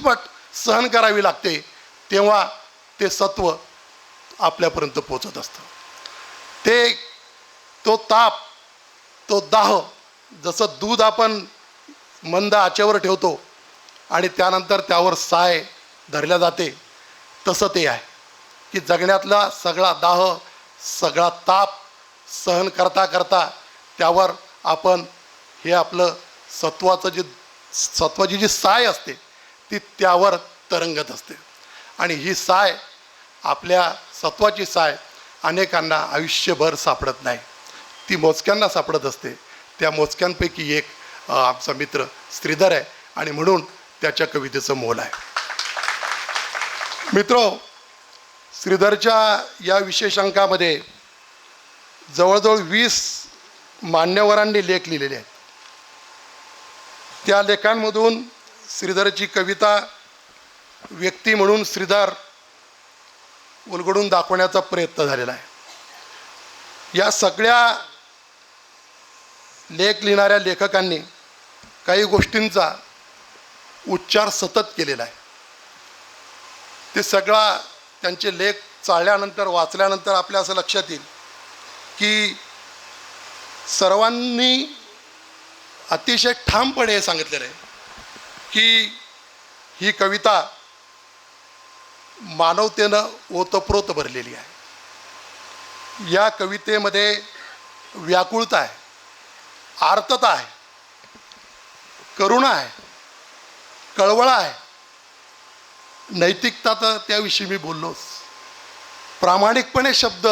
पट सहन करावी लागते तेव्हा ते सत्व आपल्यापर्यंत पोचत असतं. ते तो ताप तो दाह जसं दूध आपण मंद आचेवर ठेवतो आणि त्यानंतर त्यावर साय धरल्या जाते तसं ते आहे. की जगण्यातला सगळा दाह सगळा ताप सहन करता करता त्यावर आपण हे आपलं सत्वाचं जे सत्वाची जी साय असते ती त्यावर तरंगत असते. आणि ही साय आपल्या सत्वाची साय अनेकांना आयुष्यभर सापडत नाही. ती मोजक्यांना सापडत असते. त्या मोजक्यांपैकी एक आमचा मित्र श्रीधर आहे आणि म्हणून त्याच्या कवितेचं मोल आहे. मित्रो श्रीधरच्या या विशेषांकामध्ये जवळजवळ वीस मान्यवरांनी लेख लिहिलेले आहेत. त्या लेखांमधून श्रीधरची कविता व्यक्ती म्हणून श्रीधर उलगडून दाखवण्याचा प्रयत्न झालेला आहे. या सगळ्या लेख लिहिणाऱ्या लेखकांनी काही गोष्टींचा उच्चार सतत केलेला आहे. ते सगळा त्यांचे लेख चाळल्यानंतर वाचल्यानंतर आपल्या असं लक्षात येईल की सर्वांनी अतिशय ठामपणे हे सांगितलेलं आहे. की ही कविता मानवतेनं ओतप्रोत भरलेली आहे. या कवितेमध्ये व्याकुळता आहे आर्तता आहे करुणा आहे कळवळा आहे. नैतिकता तर त्याविषयी मी बोललोच. प्रामाणिकपणे शब्द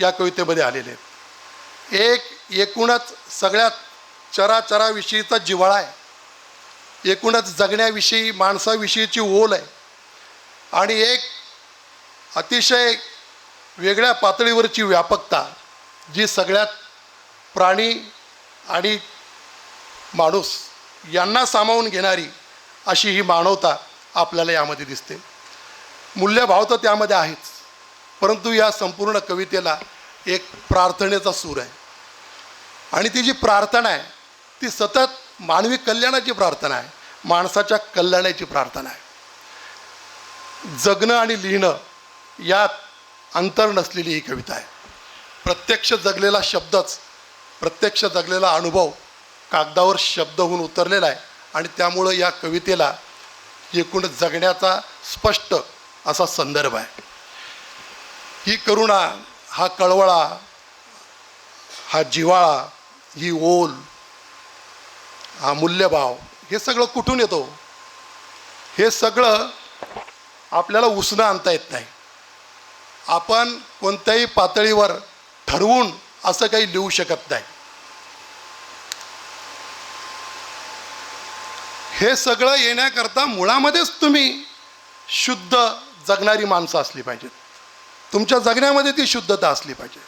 या कवितेमध्ये आलेले आहेत. एक एकूणच सगळ्यात चराचराविषयीचा जिव्हाळा आहे. एकूणच जगण्याविषयी माणसाविषयीची ओल आहे. आणि एक अतिशय वेगळ्या पातळीवरची व्यापकता जी सगळ्यात प्राणी आणि माणूस यांना सामावून घेणारी अशी ही मानवता आपल्याला यामध्ये दिसते. मूल्यभाव तर त्यामध्ये आहेच परंतु या संपूर्ण कवितेला एक प्रार्थनेचा सूर आहे. आणि ती जी प्रार्थना आहे ती सतत मानवी कल्याणाची प्रार्थना आहे माणसाच्या कल्याणाची प्रार्थना आहे. जगणं आणि लिहिणं यात अंतर नसलेली ही कविता आहे. प्रत्यक्ष जगलेला शब्दच प्रत्यक्ष जगलेला अनुभव कागदावर शब्द होऊन उतरलेला आहे आणि त्यामुळं या कवितेला एकूण जगण्याचा स्पष्ट असा संदर्भ आहे. ही करुणा हा कळवळा हा जिव्हाळा ही ओल हा मूल्यभाव हे सगळं कुठून येतो? हे सगळं आपल्याला उसणं आणता येत नाही. आपण कोणत्याही पातळीवर ठरवून असं काही लिहू शकत नाही. हे सगळं येण्याकरता मुळामध्येच तुम्ही शुद्ध जगणारी माणसं असली पाहिजेत. तुमच्या जगण्यामध्ये ती शुद्धता असली पाहिजे.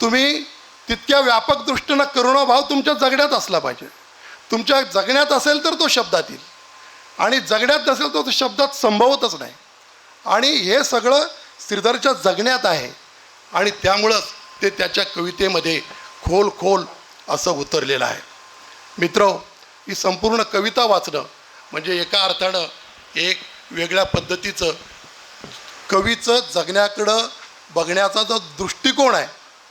तुम्ही तितक्या व्यापक दृष्टीनं करुणाभाव तुमच्या जगण्यात असला पाहिजे. तुमच्या जगण्यात असेल तर तो शब्दात येईल. आणि जगण्यात नसेल तर तो शब्दात संभवतच नाही. आणि हे सगळं श्रीधरच्या जगण्यात आहे. आणि त्यामुळंच ते त्याच्या कवितेमध्ये खोल खोल असं उतरलेलं आहे. मित्र ही संपूर्ण कविता वाचणं म्हणजे एका अर्थानं एक वेगळ्या पद्धतीचं कवीचं जगण्याकडं बघण्याचा जो दृष्टिकोन आहे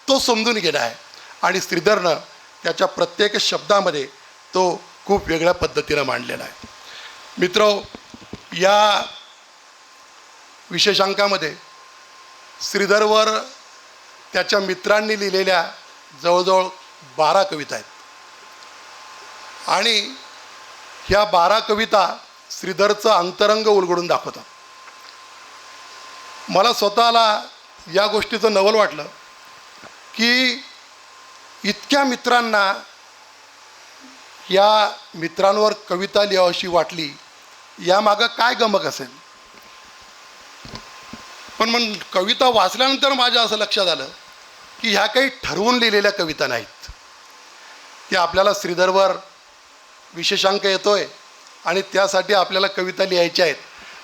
तो समजून घेणं आहे. आणि श्रीधरनं त्याच्या प्रत्येक शब्दामध्ये तो खूप वेगळ्या पद्धतीनं मांडलेला आहे. मित्र या विशेषांकामध्ये श्रीधरवर त्याच्या मित्रांनी लिहिलेल्या जवळजवळ बारा कविता आहेत. आणि ह्या बारा कविता श्रीधरचं अंतरंग उलगडून दाखवतात. मला स्वतःला या गोष्टीचं नवल वाटलं की इतक्या मित्रांना या मित्रांवर कविता लिहावीशी वाटली यामागं काय गमक असेल? पण मग कविता वाचल्यानंतर माझ्या असं लक्षात आलं की ह्या काही ठरवून लिहिलेल्या कविता नाहीत. की आपल्याला श्रीधरवर विशेषांक येतो आहे आणि त्यासाठी आपल्याला कविता लिहायच्या आहेत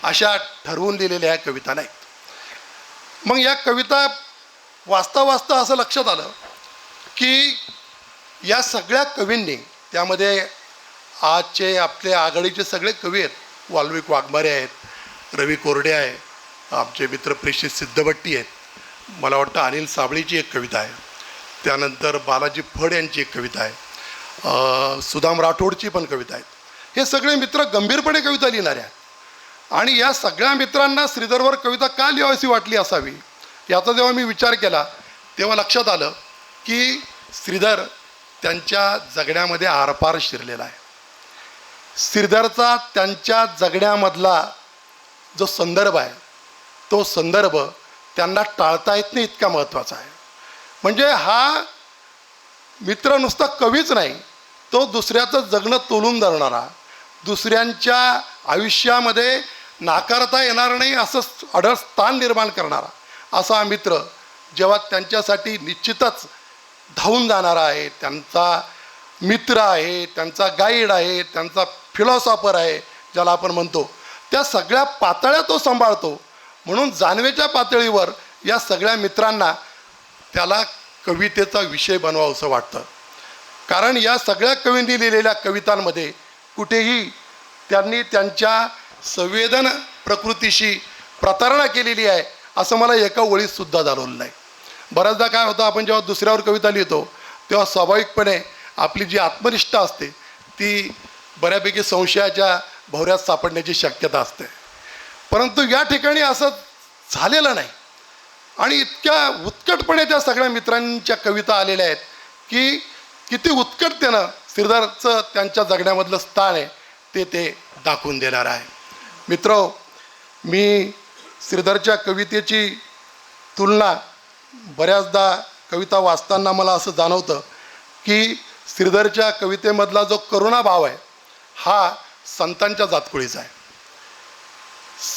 अशा ठरवून लिहिलेल्या ह्या कविता नाहीत. मग या कविता वाचता वाचता असं लक्षात आलं की या सगळ्या कवींनी त्यामध्ये आजचे आपले आघाडीचे सगळे कवी आहेत. वाल्मिक वाघमारे आहेत रवी कोरडे आहे आमचे मित्र प्रेषित सिद्धभट्टी आहेत. मला वाटतं अनिल साबळीची एक कविता आहे. त्यानंतर बालाजी फड यांची एक कविता आहे. सुदाम राठोडची पण कविता आहेत. हे सगळे मित्र गंभीरपणे कविता लिहिणारे आहेत. आणि या सगळ्या मित्रांना श्रीधरवर कविता का लिहावीशी वाटली असावी? याचा जेव्हा मी विचार केला तेव्हा लक्षात आलं की श्रीधर त्यांच्या जगण्यामध्ये आरपार शिरलेला आहे. श्रीधरचा त्यांच्या जगण्यामधला जो संदर्भ आहे तो संदर्भ त्यांना टाळता येत नाही इतका महत्त्वाचा आहे. म्हणजे हा मित्र नुसता कवीच नाही तो दुसऱ्याचं जगणं तोलून धरणारा दुसऱ्यांच्या आयुष्यामध्ये नाकारता येणार नाही असं अढळ स्थान निर्माण करणारा असा मित्र जेव्हा त्यांच्यासाठी निश्चितच धावून जाणारा आहे त्यांचा मित्र आहे त्यांचा गाईड आहे त्यांचा फिलॉसॉफर आहे ज्याला आपण म्हणतो. त्या सगळ्या पातळ्या तो सांभाळतो. म्हणून जानवेच्या पातळीवर या सगळ्या मित्रांना त्याला कवितेचा विषय बनवावंसं वाटतं. कारण या सगळ्या कवींनी लिहिलेल्या कवितांमध्ये कुठेही त्यांनी त्यांच्या संवेदन प्रकृतीशी प्रतारणा केलेली आहे असं मला एका ओळीत सुद्धा जाणवलं नाही. बऱ्याचदा काय होतं आपण जेव्हा दुसऱ्यावर कविता लिहितो तेव्हा स्वाभाविकपणे आपली जी आत्मनिष्ठा असते ती बऱ्यापैकी संशयाच्या भवऱ्यात सापडण्याची शक्यता असते. परंतु या ठिकाणी असं झालेलं नाही. आणि इतक्या उत्कटपणे त्या सगळ्या मित्रांच्या कविता आलेल्या आहेत की किती उत्कटतेनं श्रीधरचं त्यांच्या जगण्यामधलं स्थान आहे ते ते दाखवून देणार आहे. मित्र मी श्रीधरच्या कवितेची तुलना बऱ्याचदा कविता वाचताना मला असं जाणवतं की श्रीधरच्या कवितेमधला जो करुणाभाव आहे हा संतांच्या जातकुळीचा आहे.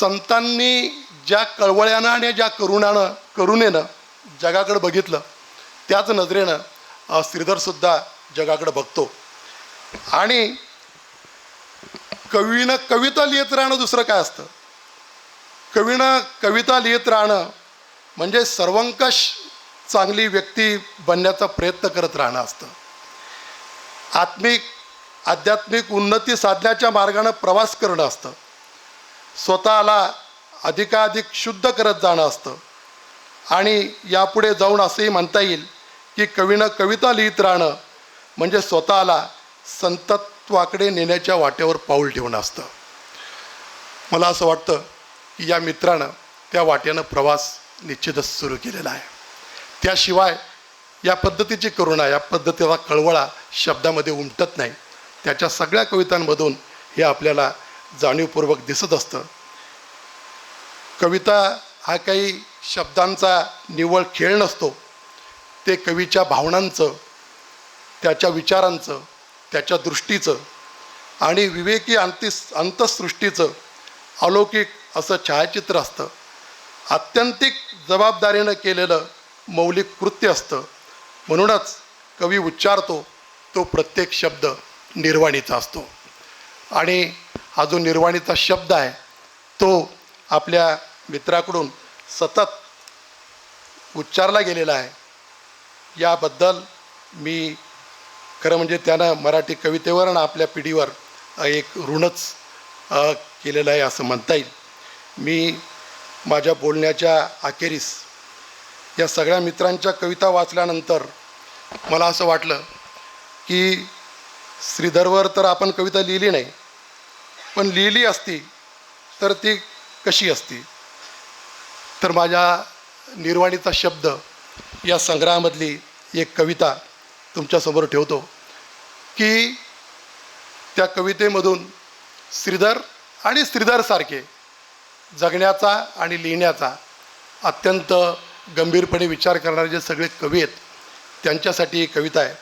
संतांनी ज्या कळवळ्यानं आणि ज्या करुणानं करुणेनं जगाकडं बघितलं त्याच नजरेनं श्रीधरसुद्धा जगाकडं बघतो. आणि कवीनं कविता लिहित राहणं दुसरं काय असतं? कवीनं कविता लिहित राहणं म्हणजे सर्वंकष चांगली व्यक्ती बनण्याचा प्रयत्न करत राहणं असतं. आत्मिक आध्यात्मिक उन्नती साधण्याच्या मार्गानं प्रवास करणं असतं. स्वतःला अधिकाधिक शुद्ध करत जाणं असतं. आणि यापुढे जाऊन असंही म्हणता येईल की कवीनं कविता लिहित राहणं म्हणजे स्वतःला संतत्वाकडे नेण्याच्या वाटेवर पाऊल ठेवणं असतं. मला असं वाटतं की या मित्रानं त्या वाटेनं प्रवास निश्चितच सुरू केलेला आहे. त्याशिवाय या पद्धतीची करुणा या पद्धतीचा कळवळा शब्दामध्ये उमटत नाही. त्याच्या सगळ्या कवितांमधून हे आपल्याला जाणीवपूर्वक दिसत असतं. कविता हा काही शब्दांचा निव्वळ खेळ नसतो. ते कवीच्या भावनांचं त्याच्या विचारांचं त्याच्या दृष्टीचं आणि विवेकी अंतिस अंतसृष्टीचं अलौकिक असं छायाचित्र असतं. आत्यंतिक जबाबदारीनं केलेलं मौलिक कृत्य असतं. म्हणूनच कवी उच्चारतो तो प्रत्येक शब्द निर्वाणीचा असतो. आणि हा जो निर्वाणीचा शब्द आहे तो आपल्या मित्राकडून सतत उच्चारला गेलेला आहे. याबद्दल मी खरं म्हणजे त्यानं मराठी कवितेवर आणि आपल्या पिढीवर एक ऋणच केलेलं आहे असं म्हणता येईल. मी माझ्या बोलण्याच्या अखेरीस या सगळ्या मित्रांच्या कविता वाचल्यानंतर मला असं वाटलं की श्रीधरवर तर आपण कविता लिहिली नाही पण लिहिली असती तर ती कशी असती? तर माझ्या निर्वाणीचा शब्द या संग्रहामधली एक कविता तुमच्यासमोर ठेवतो की त्या कवितेमधून श्रीधर आणि श्रीधरसारखे जगण्याचा आणि लिहिण्याचा अत्यंत गंभीरपणे विचार करणारे जे सगळे कवी आहेत त्यांच्यासाठी ही कविता आहे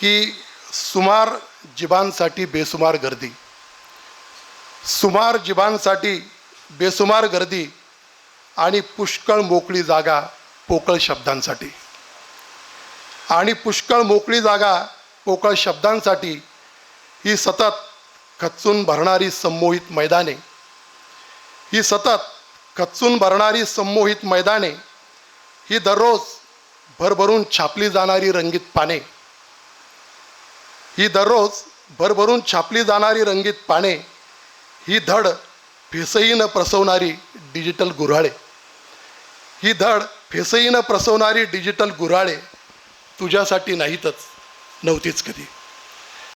की सुमार जिबांसाठी बेसुमार गर्दी. सुमार जिबांसाठी बेसुमार गर्दी आणि पुष्कळ मोकळी जागा पोकळ शब्दांसाठी. आणि पुष्कळ मोकळी जागा पोकळ शब्दांसाठी ही सतत खचून भरणारी संमोहित मैदाने ही सतत खचून भरणारी संमोहित मैदाने ही दररोज भरभरून छापली जाणारी रंगीत पाने. ही दररोज भरभरून छापली जाणारी रंगीत पाने ही धड फेसईनं प्रसवणारी डिजिटल गुऱ्हाळे. ही धड फेसईनं प्रसवणारी डिजिटल गुऱ्हाळे तुझ्यासाठी नाहीतच नव्हतीच कधी.